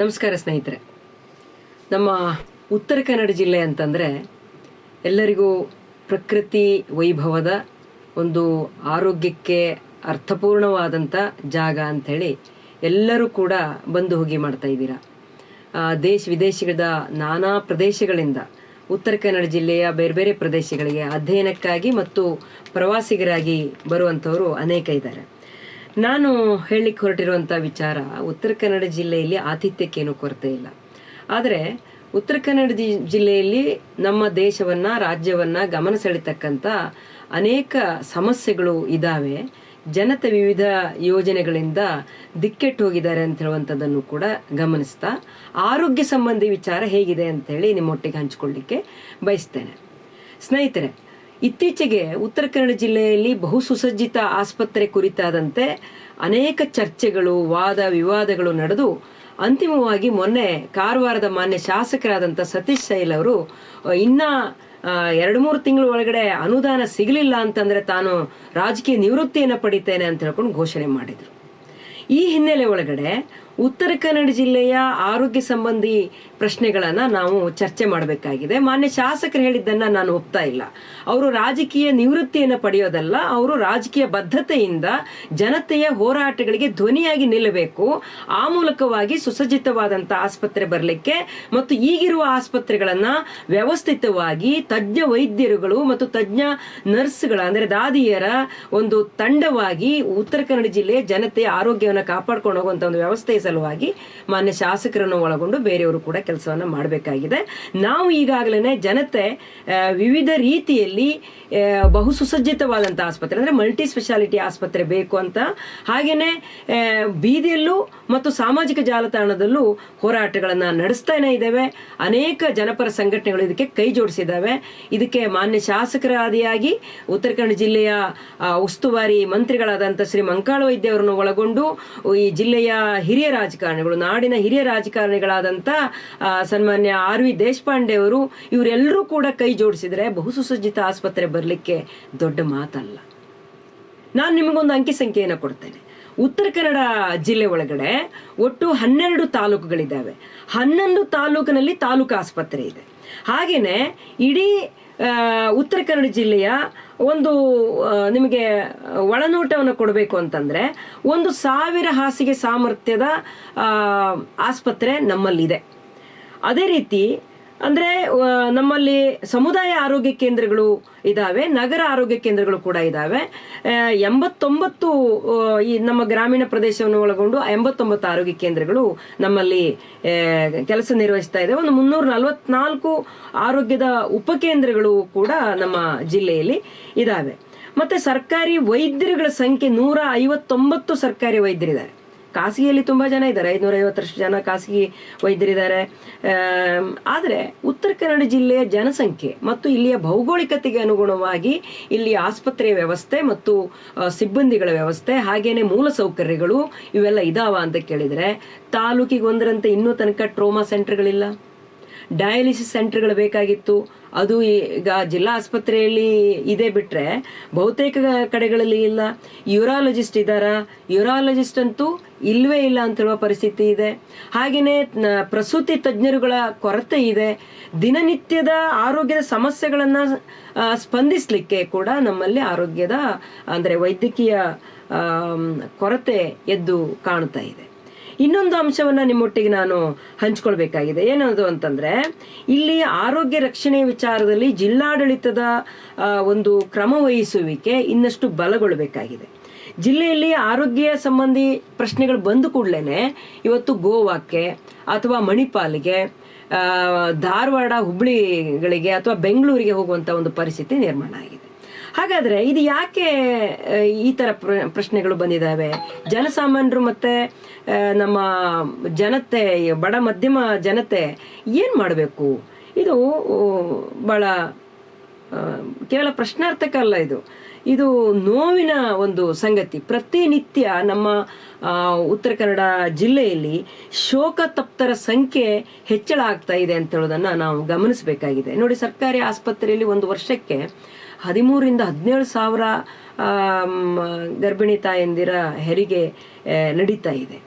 ನಮಸ್ಕಾರ ಸ್ನೇಹಿತರೆ. ನಮ್ಮ ಉತ್ತರ ಕನ್ನಡ ಜಿಲ್ಲೆ ಅಂತಂದರೆ ಎಲ್ಲರಿಗೂ ಪ್ರಕೃತಿ ವೈಭವದ ಒಂದು ಆರೋಗ್ಯಕ್ಕೆ ಅರ್ಥಪೂರ್ಣವಾದಂಥ ಜಾಗ ಅಂಥೇಳಿ ಎಲ್ಲರೂ ಕೂಡ ಬಂದು ಹೋಗಿ ಮಾಡ್ತಾ ಇದ್ದೀರಾ. ದೇಶ ವಿದೇಶದ ನಾನಾ ಪ್ರದೇಶಗಳಿಂದ ಉತ್ತರ ಕನ್ನಡ ಜಿಲ್ಲೆಯ ಬೇರೆ ಬೇರೆ ಪ್ರದೇಶಗಳಿಗೆ ಅಧ್ಯಯನಕ್ಕಾಗಿ ಮತ್ತು ಪ್ರವಾಸಿಗರಾಗಿ ಬರುವಂಥವರು ಅನೇಕ ಇದ್ದಾರೆ. ನಾನು ಹೇಳಲಿಕ್ಕೆ ಹೊರಟಿರುವಂಥ ವಿಚಾರ ಉತ್ತರ ಕನ್ನಡ ಜಿಲ್ಲೆಯಲ್ಲಿ ಆತಿಥ್ಯಕ್ಕೇನು ಕೊರತೆ ಇಲ್ಲ. ಆದರೆ ಉತ್ತರ ಕನ್ನಡ ಜಿಲ್ಲೆಯಲ್ಲಿ ನಮ್ಮ ದೇಶವನ್ನ, ರಾಜ್ಯವನ್ನ ಗಮನ ಸೆಳೆತಕ್ಕಂಥ ಅನೇಕ ಸಮಸ್ಯೆಗಳು ಇದ್ದಾವೆ ಜನತೆ ವಿವಿಧ ಯೋಜನೆಗಳಿಂದ ದಿಕ್ಕೆಟ್ಟು ಹೋಗಿದ್ದಾರೆ ಅಂತ ಹೇಳುವಂಥದ್ದನ್ನು ಕೂಡ ಗಮನಿಸ್ತಾ, ಆರೋಗ್ಯ ಸಂಬಂಧಿ ವಿಚಾರ ಹೇಗಿದೆ ಅಂತೇಳಿ ನಿಮ್ಮೊಟ್ಟಿಗೆ ಹಂಚಿಕೊಳ್ಳಿಕ್ಕೆ ಬಯಸ್ತೇನೆ. ಸ್ನೇಹಿತರೆ ಇತ್ತೀಚೆಗೆ ಉತ್ತರ ಕನ್ನಡ ಜಿಲ್ಲೆಯಲ್ಲಿ ಬಹು ಸುಸಜ್ಜಿತ ಆಸ್ಪತ್ರೆ ಕುರಿತಾದಂತೆ ಅನೇಕ ಚರ್ಚೆಗಳು, ವಾದ ವಿವಾದಗಳು ನಡೆದು ಅಂತಿಮವಾಗಿ ಮೊನ್ನೆ ಕಾರವಾರದ ಮಾನ್ಯ ಶಾಸಕರಾದಂಥ ಸತೀಶ್ ಶೈಲ್ ಅವರು ಇನ್ನ ಎರಡು ಮೂರು ತಿಂಗಳ ಒಳಗಡೆ ಅನುದಾನ ಸಿಗಲಿಲ್ಲ ಅಂತಂದ್ರೆ ತಾನು ರಾಜಕೀಯ ನಿವೃತ್ತಿಯನ್ನು ಪಡಿತೇನೆ ಅಂತ ಹೇಳ್ಕೊಂಡು ಘೋಷಣೆ ಮಾಡಿದರು. ಈ ಹಿನ್ನೆಲೆ ಒಳಗಡೆ ಉತ್ತರ ಕನ್ನಡ ಜಿಲ್ಲೆಯ ಆರೋಗ್ಯ ಸಂಬಂಧಿ ಪ್ರಶ್ನೆಗಳನ್ನ ನಾವು ಚರ್ಚೆ ಮಾಡಬೇಕಾಗಿದೆ. ಮಾನ್ಯ ಶಾಸಕರು ಹೇಳಿದ್ದನ್ನ ನಾನು ಒಪ್ತಾ ಇಲ್ಲ. ಅವರು ರಾಜಕೀಯ ನಿವೃತ್ತಿಯನ್ನು ಪಡೆಯೋದಲ್ಲ, ಅವರು ರಾಜಕೀಯ ಬದ್ಧತೆಯಿಂದ ಜನತೆಯ ಹೋರಾಟಗಳಿಗೆ ಧ್ವನಿಯಾಗಿ ನಿಲ್ಲಬೇಕು. ಆ ಮೂಲಕವಾಗಿ ಸುಸಜ್ಜಿತವಾದಂತ ಆಸ್ಪತ್ರೆ ಬರಲಿಕ್ಕೆ ಮತ್ತು ಈಗಿರುವ ಆಸ್ಪತ್ರೆಗಳನ್ನ ವ್ಯವಸ್ಥಿತವಾಗಿ ತಜ್ಞ ವೈದ್ಯರುಗಳು ಮತ್ತು ತಜ್ಞ ನರ್ಸ್ಗಳ, ಅಂದ್ರೆ ದಾದಿಯರ ಒಂದು ತಂಡವಾಗಿ ಉತ್ತರ ಕನ್ನಡ ಜಿಲ್ಲೆಯ ಜನತೆಯ ಆರೋಗ್ಯವನ್ನು ಕಾಪಾಡ್ಕೊಂಡು ಹೋಗುವಂತ ಒಂದು ವ್ಯವಸ್ಥೆಯ ಸಲುವಾಗಿ ಮಾನ್ಯ ಶಾಸಕರನ್ನು ಒಳಗೊಂಡು ಬೇರೆಯವರು ಕೂಡ ಕೆಲಸವನ್ನ ಮಾಡಬೇಕಾಗಿದೆ. ನಾವು ಈಗಾಗಲೇ ಜನತೆ ವಿವಿಧ ರೀತಿಯಲ್ಲಿ ಬಹು ಸುಸಜ್ಜಿತವಾದಂಥ ಆಸ್ಪತ್ರೆ ಅಂದ್ರೆ ಮಲ್ಟಿ ಸ್ಪೆಷಾಲಿಟಿ ಆಸ್ಪತ್ರೆ ಬೇಕು ಅಂತ. ಹಾಗೇನೆ ಆ, ಬೀದಿಯಲ್ಲೂ ಮತ್ತು ಸಾಮಾಜಿಕ ಜಾಲತಾಣದಲ್ಲೂ ಹೋರಾಟಗಳನ್ನ ನಡೆಸ್ತಾನೆ ಇದ್ದಾವೆ. ಅನೇಕ ಜನಪರ ಸಂಘಟನೆಗಳು ಇದಕ್ಕೆ ಕೈ ಜೋಡಿಸಿದ್ದಾವೆ. ಇದಕ್ಕೆ ಮಾನ್ಯ ಶಾಸಕರಾದಿಯಾಗಿ ಉತ್ತರ ಕನ್ನಡ ಜಿಲ್ಲೆಯ ಉಸ್ತುವಾರಿ ಮಂತ್ರಿಗಳಾದಂಥ ಶ್ರೀ ಮಂಕಾಳ ವೈದ್ಯ ಅವರನ್ನು ಒಳಗೊಂಡು ಈ ಜಿಲ್ಲೆಯ ಹಿರಿಯ ರಾಜಕಾರಣಿಗಳು ನಾಡಿನ ಹಿರಿಯ ರಾಜಕಾರಣಿಗಳಾದಂಥ ಸನ್ಮಾನ್ಯ ಆರ್ ವಿ ದೇಶಪಾಂಡೆ ಅವರು ಇವರೆಲ್ಲರೂ ಕೂಡ ಕೈ ಜೋಡಿಸಿದ್ರೆ ಬಹು ಸುಸಜ್ಜಿತ ಆಸ್ಪತ್ರೆ ಬರಲಿಕ್ಕೆ ದೊಡ್ಡ ಮಾತಲ್ಲ. ನಾನು ನಿಮಗೊಂದು ಅಂಕಿ ಸಂಖ್ಯೆಯನ್ನು ಕೊಡ್ತೇನೆ. ಉತ್ತರ ಕನ್ನಡ ಜಿಲ್ಲೆ ಒಳಗಡೆ ಒಟ್ಟು ಹನ್ನೆರಡು ತಾಲೂಕುಗಳಿದ್ದಾವೆ. ಹನ್ನೊಂದು ತಾಲೂಕಿನಲ್ಲಿ ತಾಲೂಕು ಆಸ್ಪತ್ರೆ ಇದೆ. ಹಾಗೆಯೇ ಇಡೀ ಉತ್ತರ ಕನ್ನಡ ಜಿಲ್ಲೆಯ ಒಂದು ನಿಮಗೆ ಒಳನೋಟವನ್ನು ಕೊಡಬೇಕು ಅಂತಂದ್ರೆ ಒಂದು ಸಾವಿರ ಹಾಸಿಗೆ ಸಾಮರ್ಥ್ಯದ ಆಸ್ಪತ್ರೆ ನಮ್ಮಲ್ಲಿದೆ. ಅದೇ ರೀತಿ, ಅಂದ್ರೆ ನಮ್ಮಲ್ಲಿ ಸಮುದಾಯ ಆರೋಗ್ಯ ಕೇಂದ್ರಗಳು ಇದಾವೆ, ನಗರ ಆರೋಗ್ಯ ಕೇಂದ್ರಗಳು ಕೂಡ ಇದಾವೆ. ಎಂಬತ್ತೊಂಬತ್ತು ಈ ನಮ್ಮ ಗ್ರಾಮೀಣ ಪ್ರದೇಶವನ್ನು ಒಳಗೊಂಡು ಎಂಬತ್ತೊಂಬತ್ತು ಆರೋಗ್ಯ ಕೇಂದ್ರಗಳು ನಮ್ಮಲ್ಲಿ ಕೆಲಸ ನಿರ್ವಹಿಸ್ತಾ ಇದೆ ಒಂದು ಮುನ್ನೂರ ನಲವತ್ನಾಲ್ಕು ಆರೋಗ್ಯದ ಉಪಕೇಂದ್ರಗಳು ಕೂಡ ನಮ್ಮ ಜಿಲ್ಲೆಯಲ್ಲಿ ಇದಾವೆ. ಮತ್ತೆ ಸರ್ಕಾರಿ ವೈದ್ಯರುಗಳ ಸಂಖ್ಯೆ ನೂರ ಐವತ್ತೊಂಬತ್ತು ಸರ್ಕಾರಿ ವೈದ್ಯರಿದ್ದಾರೆ. ಖಾಸಗಿಯಲ್ಲಿ ತುಂಬಾ ಜನ ಇದ್ದಾರೆ. ಐನೂರ ಐವತ್ತರಷ್ಟು ಜನ ಖಾಸಗಿ ವೈದ್ಯರಿದ್ದಾರೆ. ಆದರೆ ಉತ್ತರ ಕನ್ನಡ ಜಿಲ್ಲೆಯ ಜನಸಂಖ್ಯೆ ಮತ್ತು ಇಲ್ಲಿಯ ಭೌಗೋಳಿಕತೆಗೆ ಅನುಗುಣವಾಗಿ ಇಲ್ಲಿ ಆಸ್ಪತ್ರೆಯ ವ್ಯವಸ್ಥೆ ಮತ್ತು ಸಿಬ್ಬಂದಿಗಳ ವ್ಯವಸ್ಥೆ ಹಾಗೇನೆ ಮೂಲ ಸೌಕರ್ಯಗಳು ಇವೆಲ್ಲ ಇದಾವ ಅಂತ ಕೇಳಿದರೆ ತಾಲೂಕಿಗೆ ಒಂದರಂತೆ ಇನ್ನೂ ತನಕ ಟ್ರೋಮಾ ಸೆಂಟರ್ಗಳಿಲ್ಲ. ಡಯಾಲಿಸಿಸ್ ಸೆಂಟರ್ಗಳು ಬೇಕಾಗಿತ್ತು. ಅದು ಈಗ ಜಿಲ್ಲಾ ಆಸ್ಪತ್ರೆಯಲ್ಲಿ ಇದೆ ಬಿಟ್ರೆ ಬಹುತೇಕ ಕಡೆಗಳಲ್ಲಿ ಇಲ್ಲ. ಯೂರಾಲಜಿಸ್ಟ್ ಇದ್ದಾರಾ? ಯೂರಾಲಜಿಸ್ಟ್ ಅಂತೂ ಇಲ್ಲವೇ ಇಲ್ಲ ಅಂತ ಹೇಳುವ ಪರಿಸ್ಥಿತಿ ಇದೆ. ಹಾಗೆಯೇ ಪ್ರಸೂತಿ ತಜ್ಞರುಗಳ ಕೊರತೆ ಇದೆ. ದಿನನಿತ್ಯದ ಆರೋಗ್ಯದ ಸಮಸ್ಯೆಗಳನ್ನು ಸ್ಪಂದಿಸ್ಲಿಕ್ಕೆ ಕೂಡ ನಮ್ಮಲ್ಲಿ ಆರೋಗ್ಯದ, ಅಂದ್ರೆ ವೈದ್ಯಕೀಯ ಕೊರತೆ ಎದ್ದು ಕಾಣ್ತಾ ಇದೆ. ಇನ್ನೊಂದು ಅಂಶವನ್ನ ನಿಮ್ಮೊಟ್ಟಿಗೆ ನಾನು ಹಂಚ್ಕೊಳ್ಬೇಕಾಗಿದೆ. ಏನದು ಅಂತಂದ್ರೆ, ಇಲ್ಲಿ ಆರೋಗ್ಯ ರಕ್ಷಣೆ ವಿಚಾರದಲ್ಲಿ ಜಿಲ್ಲಾಡಳಿತದ ಒಂದು ಕ್ರಮ ವಹಿಸುವಿಕೆ ಇನ್ನಷ್ಟು ಬಲಗೊಳ್ಳಬೇಕಾಗಿದೆ ಜಿಲ್ಲೆಯಲ್ಲಿ ಆರೋಗ್ಯ ಸಂಬಂಧಿ ಪ್ರಶ್ನೆಗಳು ಬಂದ ಕೂಡಲೇ ಇವತ್ತು ಗೋವಾಕ್ಕೆ ಅಥವಾ ಮಣಿಪಾಲಿಗೆ ಧಾರವಾಡ, ಹುಬ್ಳಿಗಳಿಗೆ ಅಥವಾ ಬೆಂಗಳೂರಿಗೆ ಹೋಗುವಂತ ಒಂದು ಪರಿಸ್ಥಿತಿ ನಿರ್ಮಾಣ ಆಗಿದೆ. ಹಾಗಾದ್ರೆ ಇದು ಯಾಕೆ ಈ ತರ ಪ್ರ- ಪ್ರಶ್ನೆಗಳು ಬಂದಿದ್ದಾವೆ ಜನಸಾಮಾನ್ಯರು ಮತ್ತೆ ನಮ್ಮ ಜನತೆ, ಬಡ ಮಧ್ಯಮ ಜನತೆ ಏನ್ ಮಾಡಬೇಕು? ಇದು ಬಹಳ ಕೇವಲ ಪ್ರಶ್ನಾರ್ಥಕ ಅಲ್ಲ ಇದು. ಇದು ನೋವಿನ ಒಂದು ಸಂಗತಿ. ಪ್ರತಿನಿತ್ಯ ನಮ್ಮ ಉತ್ತರ ಕನ್ನಡ ಜಿಲ್ಲೆಯಲ್ಲಿ ಶೋಕ ತಪ್ತರ ಸಂಖ್ಯೆ ಹೆಚ್ಚಳ ಆಗ್ತಾ ಇದೆ ಅಂತ ಹೇಳೋದನ್ನ ನಾವು ಗಮನಿಸಬೇಕಾಗಿದೆ. ನೋಡಿ, ಸರ್ಕಾರಿ ಆಸ್ಪತ್ರೆಯಲ್ಲಿ ಒಂದು ವರ್ಷಕ್ಕೆ ಹದಿಮೂರಿಂದ ಹದಿನೇಳು ಸಾವಿರ ಗರ್ಭಿಣಿ ತಾಯಂದಿರ ಹೆರಿಗೆ ನಡೀತಾ ಇದೆ.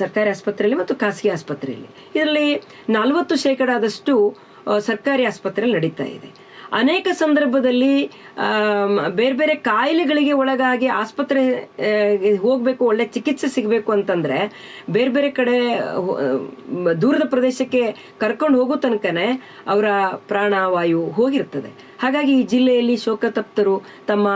ಸರ್ಕಾರಿ ಆಸ್ಪತ್ರೆಯಲ್ಲಿ ಮತ್ತು ಖಾಸಗಿ ಆಸ್ಪತ್ರೆಯಲ್ಲಿ. ಇದರಲ್ಲಿ ನಲವತ್ತು ಶೇಕಡಾದಷ್ಟು ಸರ್ಕಾರಿ ಆಸ್ಪತ್ರೆಯಲ್ಲಿ ನಡೀತಾ ಇದೆ. ಅನೇಕ ಸಂದರ್ಭದಲ್ಲಿ ಬೇರೆ ಬೇರೆ ಕಾಯಿಲೆಗಳಿಗೆ ಒಳಗಾಗಿ ಆಸ್ಪತ್ರೆ ಹೋಗಬೇಕು, ಒಳ್ಳೆ ಚಿಕಿತ್ಸೆ ಸಿಗಬೇಕು ಅಂತಂದರೆ, ಬೇರೆ ಬೇರೆ ಕಡೆ ದೂರದ ಪ್ರದೇಶಕ್ಕೆ ಕರ್ಕೊಂಡು ಹೋಗೋ ತನಕನೇ ಅವರ ಪ್ರಾಣವಾಯು ಹೋಗಿರ್ತದೆ. ಹಾಗಾಗಿ ಈ ಜಿಲ್ಲೆಯಲ್ಲಿ ಶೋಕತಪ್ತರು ತಮ್ಮ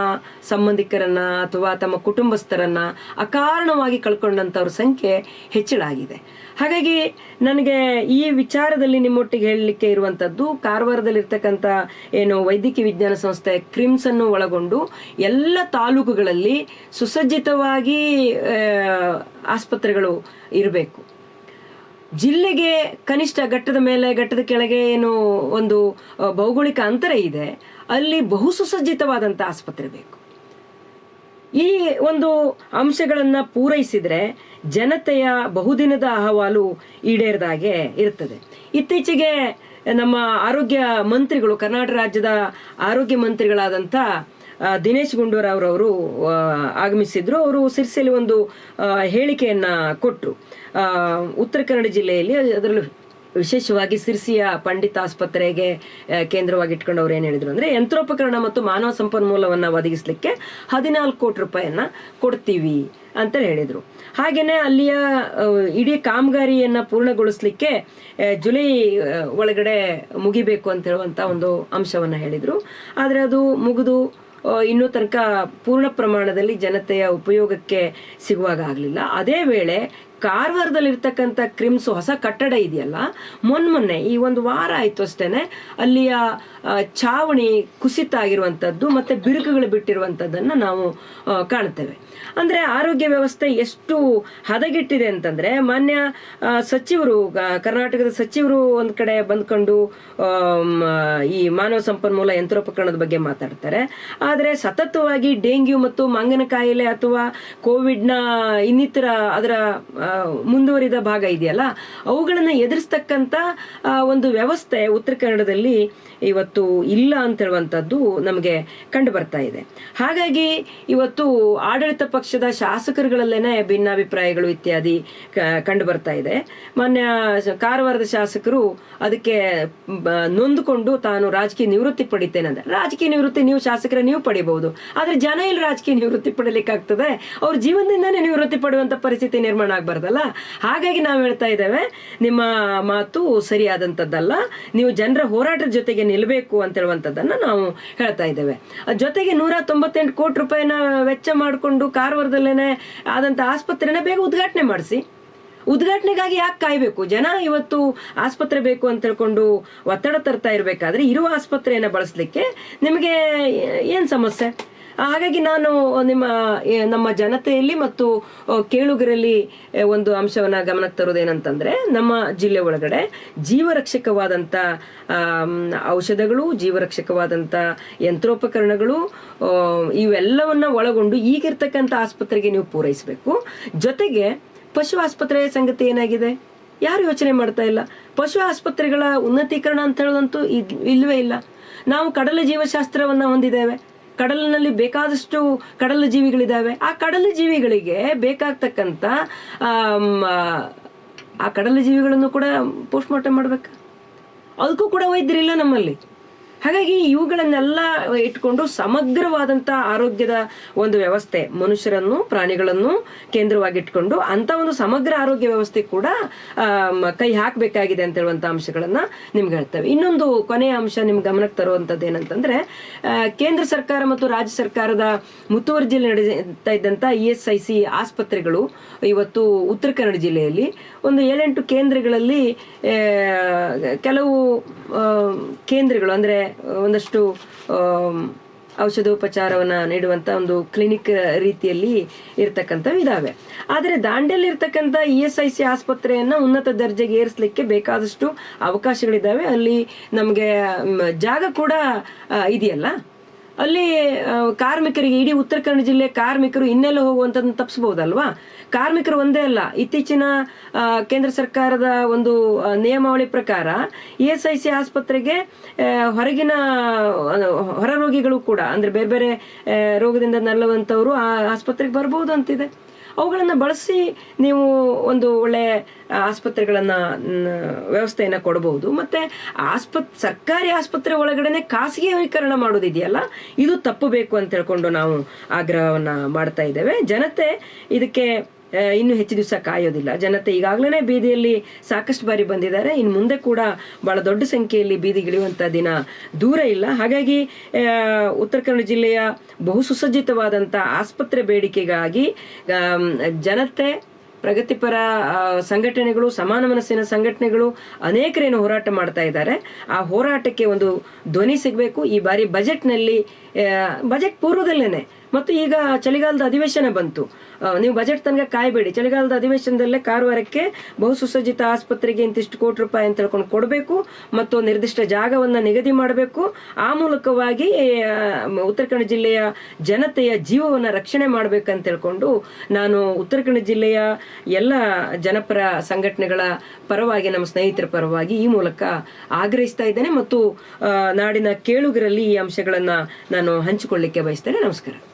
ಸಂಬಂಧಿಕರನ್ನ ಅಥವಾ ತಮ್ಮ ಕುಟುಂಬಸ್ಥರನ್ನ ಅಕಾರಣವಾಗಿ ಕಳ್ಕೊಂಡಂತವ್ರ ಸಂಖ್ಯೆ ಹೆಚ್ಚಳ ಆಗಿದೆ. ಹಾಗಾಗಿ ನನಗೆ ಈ ವಿಚಾರದಲ್ಲಿ ನಿಮ್ಮೊಟ್ಟಿಗೆ ಹೇಳಲಿಕ್ಕೆ ಇರುವಂತದ್ದು, ಕಾರವಾರದಲ್ಲಿರ್ತಕ್ಕಂಥ ಏನು ವೈದ್ಯಕೀಯ ವಿಜ್ಞಾನ ಸಂಸ್ಥೆ ಕ್ರಿಮ್ಸ್ ಅನ್ನು ಒಳಗೊಂಡು ಎಲ್ಲ ತಾಲೂಕುಗಳಲ್ಲಿ ಸುಸಜ್ಜಿತವಾಗಿ ಆಸ್ಪತ್ರೆಗಳು ಇರಬೇಕು. ಜಿಲ್ಲೆಗೆ ಕನಿಷ್ಠ ಘಟ್ಟದ ಮೇಲೆ, ಘಟ್ಟದ ಕೆಳಗೆ ಏನು ಒಂದು ಭೌಗೋಳಿಕ ಅಂತರ ಇದೆ, ಅಲ್ಲಿ ಬಹು ಸುಸಜ್ಜಿತವಾದಂಥ ಆಸ್ಪತ್ರೆ ಬೇಕು. ಈ ಒಂದು ಅಂಶಗಳನ್ನು ಪೂರೈಸಿದರೆ ಜನತೆಯ ಬಹುದಿನದ ಅಹವಾಲು ಈಡೇರದಾಗೆ ಇರ್ತದೆ ಇತ್ತೀಚೆಗೆ ನಮ್ಮ ಆರೋಗ್ಯ ಮಂತ್ರಿಗಳು, ಕರ್ನಾಟಕ ರಾಜ್ಯದ ಆರೋಗ್ಯ ಮಂತ್ರಿಗಳಾದಂಥ ದಿನೇಶ್ ಗುಂಡೂರಾವ್ರವರು ಆಗಮಿಸಿದ್ರು. ಅವರು ಸಿರ್ಸೆಯಲ್ಲಿ ಒಂದು ಹೇಳಿಕೆಯನ್ನ ಕೊಟ್ಟರು ಉತ್ತರ ಕನ್ನಡ ಜಿಲ್ಲೆಯಲ್ಲಿ ಅದರಲ್ಲೂ ವಿಶೇಷವಾಗಿ ಸಿರ್ಸಿಯ ಪಂಡಿತ ಆಸ್ಪತ್ರೆಗೆ ಆ, ಕೇಂದ್ರವಾಗಿ ಇಟ್ಕೊಂಡು ಅವ್ರು ಏನ್ ಹೇಳಿದ್ರು ಅಂದ್ರೆ ಯಂತ್ರೋಪಕರಣ ಮತ್ತು ಮಾನವ ಸಂಪನ್ಮೂಲವನ್ನ ಒದಗಿಸ್ಲಿಕ್ಕೆ ಹದಿನಾಲ್ಕು ಕೋಟಿ ರೂಪಾಯಿಯನ್ನ ಕೊಡ್ತೀವಿ ಅಂತ ಹೇಳಿದ್ರು. ಹಾಗೇನೆ ಅಲ್ಲಿಯ ಇಡೀ ಕಾಮಗಾರಿಯನ್ನ ಪೂರ್ಣಗೊಳಿಸ್ಲಿಕ್ಕೆ ಜುಲೈ ಒಳಗಡೆ ಮುಗಿಬೇಕು ಅಂತ ಹೇಳುವಂತ ಒಂದು ಅಂಶವನ್ನ ಹೇಳಿದ್ರು. ಆದ್ರೆ ಅದು ಮುಗಿದು ಇನ್ನೂ ತನಕ ಪೂರ್ಣ ಪ್ರಮಾಣದಲ್ಲಿ ಜನತೆಯ ಉಪಯೋಗಕ್ಕೆ ಸಿಗುವಾಗ ಆಗಲಿಲ್ಲ. ಅದೇ ವೇಳೆ ಕಾರವಾರದಲ್ಲಿರ್ತಕ್ಕಂಥ ಕ್ರಿಮ್ಸ್ ಹೊಸ ಕಟ್ಟಡ ಇದೆಯಲ್ಲ, ಮೊನ್ನೆ ಈ ಒಂದು ವಾರ ಆಯ್ತು ಅಷ್ಟೇನೆ, ಅಲ್ಲಿಯ ಛಾವಣಿ ಕುಸಿತ ಆಗಿರುವಂಥದ್ದು ಮತ್ತೆ ಬಿರುಕುಗಳು ಬಿಟ್ಟಿರುವಂಥದ್ದನ್ನ ನಾವು ಕಾಣ್ತೇವೆ ಅಂದ್ರೆ ಆರೋಗ್ಯ ವ್ಯವಸ್ಥೆ ಎಷ್ಟು ಹದಗೆಟ್ಟಿದೆ ಅಂತಂದ್ರೆ, ಮಾನ್ಯ ಸಚಿವರು ಕರ್ನಾಟಕದ ಸಚಿವರು ಒಂದ್ ಕಡೆ ಬಂದ್ಕೊಂಡು ಈ ಮಾನವ ಸಂಪನ್ಮೂಲ ಯಂತ್ರೋಪಕರಣದ ಬಗ್ಗೆ ಮಾತಾಡ್ತಾರೆ. ಆದ್ರೆ ಸತತವಾಗಿ ಡೆಂಗ್ಯೂ ಮತ್ತು ಮಂಗನ ಕಾಯಿಲೆ ಅಥವಾ ಕೋವಿಡ್ನ ಇನ್ನಿತರ ಅದರ ಮುಂದುವರಿದ ಭಾಗ ಇದೆಯಲ್ಲ? ಅವುಗಳನ್ನ ಎದುರಿಸ್ತಕ್ಕಂತ ಆ, ಒಂದು ವ್ಯವಸ್ಥೆ ಉತ್ತರ ಕನ್ನಡದಲ್ಲಿ ಇವತ್ತು ಇಲ್ಲ ಅಂತ ಹೇಳುವಂಥದ್ದು ನಮಗೆ ಕಂಡು ಬರ್ತಾ ಇದೆ. ಹಾಗಾಗಿ ಇವತ್ತು ಆಡಳಿತ ಪಕ್ಷದ ಶಾಸಕರುಗಳಲ್ಲೇನೆ ಭಿನ್ನಾಭಿಪ್ರಾಯಗಳು ಇತ್ಯಾದಿ ಕಂಡು ಬರ್ತಾ ಇದೆ. ಮಾನ್ಯ ಕಾರವಾರದ ಶಾಸಕರು ಅದಕ್ಕೆ ನೊಂದುಕೊಂಡು ತಾನು ರಾಜಕೀಯ ನಿವೃತ್ತಿ ಪಡಿತೇನೆ ಅಂದ್ರೆ ರಾಜಕೀಯ ನಿವೃತ್ತಿ ನೀವು ಶಾಸಕರ ನೀವು ಪಡಿಬಹುದು. ಆದ್ರೆ ಜನ ಇಲ್ಲಿ ರಾಜಕೀಯ ನಿವೃತ್ತಿ ಪಡಿಲಿಕ್ಕಾಗ್ತದೆ. ಅವ್ರ ಜೀವನದಿಂದಾನೇ ನಿವೃತ್ತಿ ಪಡುವಂತ ಪರಿಸ್ಥಿತಿ ನಿರ್ಮಾಣ ಆಗ್ಬಾರ್ದಲ್ಲ ಹಾಗಾಗಿ ನಾವು ಹೇಳ್ತಾ ಇದ್ದೇವೆ, ನಿಮ್ಮ ಮಾತು ಸರಿಯಾದಂತದ್ದಲ್ಲ, ನೀವು ಜನರ ಹೋರಾಟದ ಜೊತೆಗೆ ನಿಲ್ಲಬೇಕು ಅಂತ ಹೇಳುವಂತದ್ದನ್ನ ನಾವು ಹೇಳ್ತಾ ಇದ್ದೇವೆ. ಜೊತೆಗೆ ನೂರ ತೊಂಬತ್ತೆಂಟು ಕೋಟಿ ರೂಪಾಯಿನ ವೆಚ್ಚ ಮಾಡಿಕೊಂಡು ಕಾರವಾರದಲ್ಲೇನೆ ಆದಂತ ಆಸ್ಪತ್ರೆನ ಬೇಗ ಉದ್ಘಾಟನೆ ಮಾಡಿಸಿ. ಉದ್ಘಾಟನೆಗಾಗಿ ಯಾಕೆ ಕಾಯಬೇಕು? ಜನ ಇವತ್ತು ಆಸ್ಪತ್ರೆ ಬೇಕು ಅಂತ ಹೇಳ್ಕೊಂಡು ಒತ್ತಡ ತರ್ತಾ ಇರಬೇಕಾದ್ರೆ ಇರುವ ಆಸ್ಪತ್ರೆಯನ್ನ ಬಳಸಲಿಕ್ಕೆ ನಿಮಗೆ ಏನು ಸಮಸ್ಯೆ? ಹಾಗಾಗಿ ನಾನು ನಿಮ್ಮ ನಮ್ಮ ಜನತೆಯಲ್ಲಿ ಮತ್ತು ಕೇಳುಗರಲ್ಲಿ ಒಂದು ಅಂಶವನ್ನ ಗಮನಕ್ಕೆ ತರೋದೇನಂತಂದ್ರೆ ನಮ್ಮ ಜಿಲ್ಲೆ ಒಳಗಡೆ ಜೀವರಕ್ಷಕವಾದಂತ ಔಷಧಗಳು, ಜೀವರಕ್ಷಕವಾದಂತ ಯಂತ್ರೋಪಕರಣಗಳು ಇವೆಲ್ಲವನ್ನ ಒಳಗೊಂಡು ಈಗಿರ್ತಕ್ಕಂಥ ಆಸ್ಪತ್ರೆಗೆ ನೀವು ಪೂರೈಸಬೇಕು. ಜೊತೆಗೆ ಪಶು ಆಸ್ಪತ್ರೆ ಸಂಗತಿ ಏನಾಗಿದೆ? ಯಾರು ಯೋಚನೆ ಮಾಡ್ತಾ ಇಲ್ಲ? ಪಶು ಆಸ್ಪತ್ರೆಗಳ ಉನ್ನತೀಕರಣ ಅಂತ ಹೇಳೋದಂತೂ ಇಲ್ವೇ ಇಲ್ಲ. ನಾವು ಕಡಲ ಜೀವಶಾಸ್ತ್ರವನ್ನ ಹೊಂದಿದ್ದೇವೆ. ಕಡಲಿನಲ್ಲಿ ಬೇಕಾದಷ್ಟು ಕಡಲ ಜೀವಿಗಳಿದ್ದಾವೆ. ಆ ಕಡಲ ಜೀವಿಗಳಿಗೆ ಬೇಕಾಗ್ತಕ್ಕಂಥ ಆಮ್, ಆ ಕಡಲ ಜೀವಿಗಳನ್ನು ಕೂಡ ಪೋಸ್ಟ್ ಮಾರ್ಟಮ್ ಮಾಡ್ಬೇಕು? ಅದಕ್ಕೂ ಕೂಡ ವೈದ್ಯರಿಲ್ಲ ನಮ್ಮಲ್ಲಿ. ಹಾಗಾಗಿ ಇವುಗಳನ್ನೆಲ್ಲ ಇಟ್ಕೊಂಡು ಸಮಗ್ರವಾದಂತ ಆರೋಗ್ಯದ ಒಂದು ವ್ಯವಸ್ಥೆ, ಮನುಷ್ಯರನ್ನು, ಪ್ರಾಣಿಗಳನ್ನು ಕೇಂದ್ರವಾಗಿಟ್ಕೊಂಡು ಅಂತ ಒಂದು ಸಮಗ್ರ ಆರೋಗ್ಯ ವ್ಯವಸ್ಥೆ ಕೂಡ ಕೈ ಹಾಕಬೇಕಾಗಿದೆ ಅಂತ ಹೇಳುವಂತ ಅಂಶಗಳನ್ನ ನಿಮ್ಗೆ ಹೇಳ್ತೇವೆ. ಇನ್ನೊಂದು ಕೊನೆಯ ಅಂಶ ನಿಮ್ ಗಮನಕ್ಕೆ ತರುವಂತದ್ದು ಏನಂತಂದ್ರೆ ಕೇಂದ್ರ ಸರ್ಕಾರ ಮತ್ತು ರಾಜ್ಯ ಸರ್ಕಾರದ ಮುತುವರ್ಜಿಯಲ್ಲಿ ನಡೆಯುತ್ತಾ ಇದ್ದಂತ ಇ ಎಸ್ ಐ ಸಿ ಆಸ್ಪತ್ರೆಗಳು ಇವತ್ತು ಉತ್ತರ ಕನ್ನಡ ಜಿಲ್ಲೆಯಲ್ಲಿ ಒಂದು ಏಳೆಂಟು ಕೇಂದ್ರಗಳಲ್ಲಿ ಕೆಲವು ಕೇಂದ್ರಗಳು ಅಂದ್ರೆ ಒಂದಷ್ಟು ಔಷಧೋಪಚಾರವನ್ನು ನೀಡುವಂತ ಒಂದು ಕ್ಲಿನಿಕ್ ರೀತಿಯಲ್ಲಿ ಇರ್ತಕ್ಕಂಥವು ಇದಾವೆ ಆದರೆ ದಾಂಡೇಲಿ ಇರ್ತಕ್ಕಂಥ ಇ ಎಸ್ ಐ ಸಿ ಆಸ್ಪತ್ರೆಯನ್ನ ಉನ್ನತ ದರ್ಜೆಗೆ ಏರಿಸಲಿಕ್ಕೆ ಬೇಕಾದಷ್ಟು ಅವಕಾಶಗಳಿದ್ದಾವೆ ಅಲ್ಲಿ ನಮಗೆ ಜಾಗ ಕೂಡ ಇದೆಯಲ್ಲ. ಅಲ್ಲಿ ಕಾರ್ಮಿಕರಿಗೆ ಇಡೀ ಉತ್ತರ ಕನ್ನಡ ಜಿಲ್ಲೆ ಕಾರ್ಮಿಕರು ಇನ್ನೆಲ್ಲ ಹೋಗುವಂಥದ್ದನ್ನು ತಪ್ಪಿಸಬಹುದಲ್ವಾ ಕಾರ್ಮಿಕರು ಒಂದೇ ಅಲ್ಲ, ಇತ್ತೀಚಿನ ಕೇಂದ್ರ ಸರ್ಕಾರದ ಒಂದು ನಿಯಮಾವಳಿ ಪ್ರಕಾರ ಇ ಎಸ್ ಐ ಸಿ ಆಸ್ಪತ್ರೆಗೆ ಹೊರಗಿನ ಹೊರ ರೋಗಿಗಳು ಕೂಡ, ಅಂದ್ರೆ ಬೇರೆ ಬೇರೆ ರೋಗದಿಂದ ನಲ್ಲುವಂಥವರು ಆ ಆಸ್ಪತ್ರೆಗೆ ಬರಬಹುದು ಅಂತಿದೆ. ಅವುಗಳನ್ನು ಬಳಸಿ ನೀವು ಒಂದು ಒಳ್ಳೆ ಆಸ್ಪತ್ರೆಗಳನ್ನ ವ್ಯವಸ್ಥೆಯನ್ನು ಕೊಡಬಹುದು ಮತ್ತೆ ಆಸ್ಪತ್, ಸರ್ಕಾರಿ ಆಸ್ಪತ್ರೆ ಒಳಗಡೆನೆ ಖಾಸಗೀಕರಣ ಮಾಡೋದಿದೆಯಲ್ಲ, ಇದು ತಪ್ಪಬೇಕು ಅಂತ ಹೇಳ್ಕೊಂಡು ನಾವು ಆಗ್ರಹವನ್ನ ಮಾಡ್ತಾ ಇದ್ದೇವೆ. ಜನತೆ ಇದಕ್ಕೆ ಇನ್ನು ಹೆಚ್ಚು ದಿವಸ ಕಾಯೋದಿಲ್ಲ ಜನತೆ ಈಗಾಗಲೇ ಬೀದಿಯಲ್ಲಿ ಸಾಕಷ್ಟು ಬಾರಿ ಬಂದಿದ್ದಾರೆ. ಇನ್ನು ಮುಂದೆ ಕೂಡ ಬಹಳ ದೊಡ್ಡ ಸಂಖ್ಯೆಯಲ್ಲಿ ಬೀದಿಗಿಳಿಯುವಂತ ದಿನ ದೂರ ಇಲ್ಲ. ಹಾಗಾಗಿ ಉತ್ತರ ಕನ್ನಡ ಜಿಲ್ಲೆಯ ಬಹು ಸುಸಜ್ಜಿತವಾದಂಥ ಆಸ್ಪತ್ರೆ ಬೇಡಿಕೆಗಾಗಿ ಜನತೆ, ಪ್ರಗತಿಪರ ಸಂಘಟನೆಗಳು, ಸಮಾನ ಮನಸ್ಸಿನ ಸಂಘಟನೆಗಳು ಅನೇಕರೇನು ಹೋರಾಟ ಮಾಡ್ತಾ ಇದ್ದಾರೆ. ಆ ಹೋರಾಟಕ್ಕೆ ಒಂದು ಧ್ವನಿ ಸಿಗಬೇಕು. ಈ ಬಾರಿ ಬಜೆಟ್ನಲ್ಲಿ ಬಜೆಟ್ ಪೂರ್ವದಲ್ಲೇನೆ. ಮತ್ತು ಈಗ ಚಳಿಗಾಲದ ಅಧಿವೇಶನ ಬಂತು. ನೀವು ಬಜೆಟ್ ತನಕ ಕಾಯಬೇಡಿ. ಚಳಿಗಾಲದ ಅಧಿವೇಶನದಲ್ಲೇ ಕಾರವಾರಕ್ಕೆ ಬಹು ಸುಸಜ್ಜಿತ ಆಸ್ಪತ್ರೆಗೆ ಇಂತಿಷ್ಟು ಕೋಟಿ ರೂಪಾಯಿ ಅಂತ ಹೇಳ್ಕೊಂಡು ಕೊಡಬೇಕು ಮತ್ತು ನಿರ್ದಿಷ್ಟ ಜಾಗವನ್ನ ನಿಗದಿ ಮಾಡಬೇಕು. ಆ ಮೂಲಕವಾಗಿ ಉತ್ತರ ಕನ್ನಡ ಜಿಲ್ಲೆಯ ಜನತೆಯ ಜೀವವನ್ನ ರಕ್ಷಣೆ ಮಾಡಬೇಕಂತ ಹೇಳ್ಕೊಂಡು ನಾನು ಉತ್ತರ ಕನ್ನಡ ಜಿಲ್ಲೆಯ ಎಲ್ಲ ಜನಪರ ಸಂಘಟನೆಗಳ ಪರವಾಗಿ, ನಮ್ಮ ಸ್ನೇಹಿತರ ಪರವಾಗಿ ಈ ಮೂಲಕ ಆಗ್ರಹಿಸ್ತಾ ಇದ್ದೇನೆ. ಮತ್ತು ನಾಡಿನ ಕೇಳುಗರಲ್ಲಿ ಈ ಅಂಶಗಳನ್ನ ನಾನು ಹಂಚಿಕೊಳ್ಳಿಕ್ಕೆ ಬಯಸ್ತೇನೆ. ನಮಸ್ಕಾರ.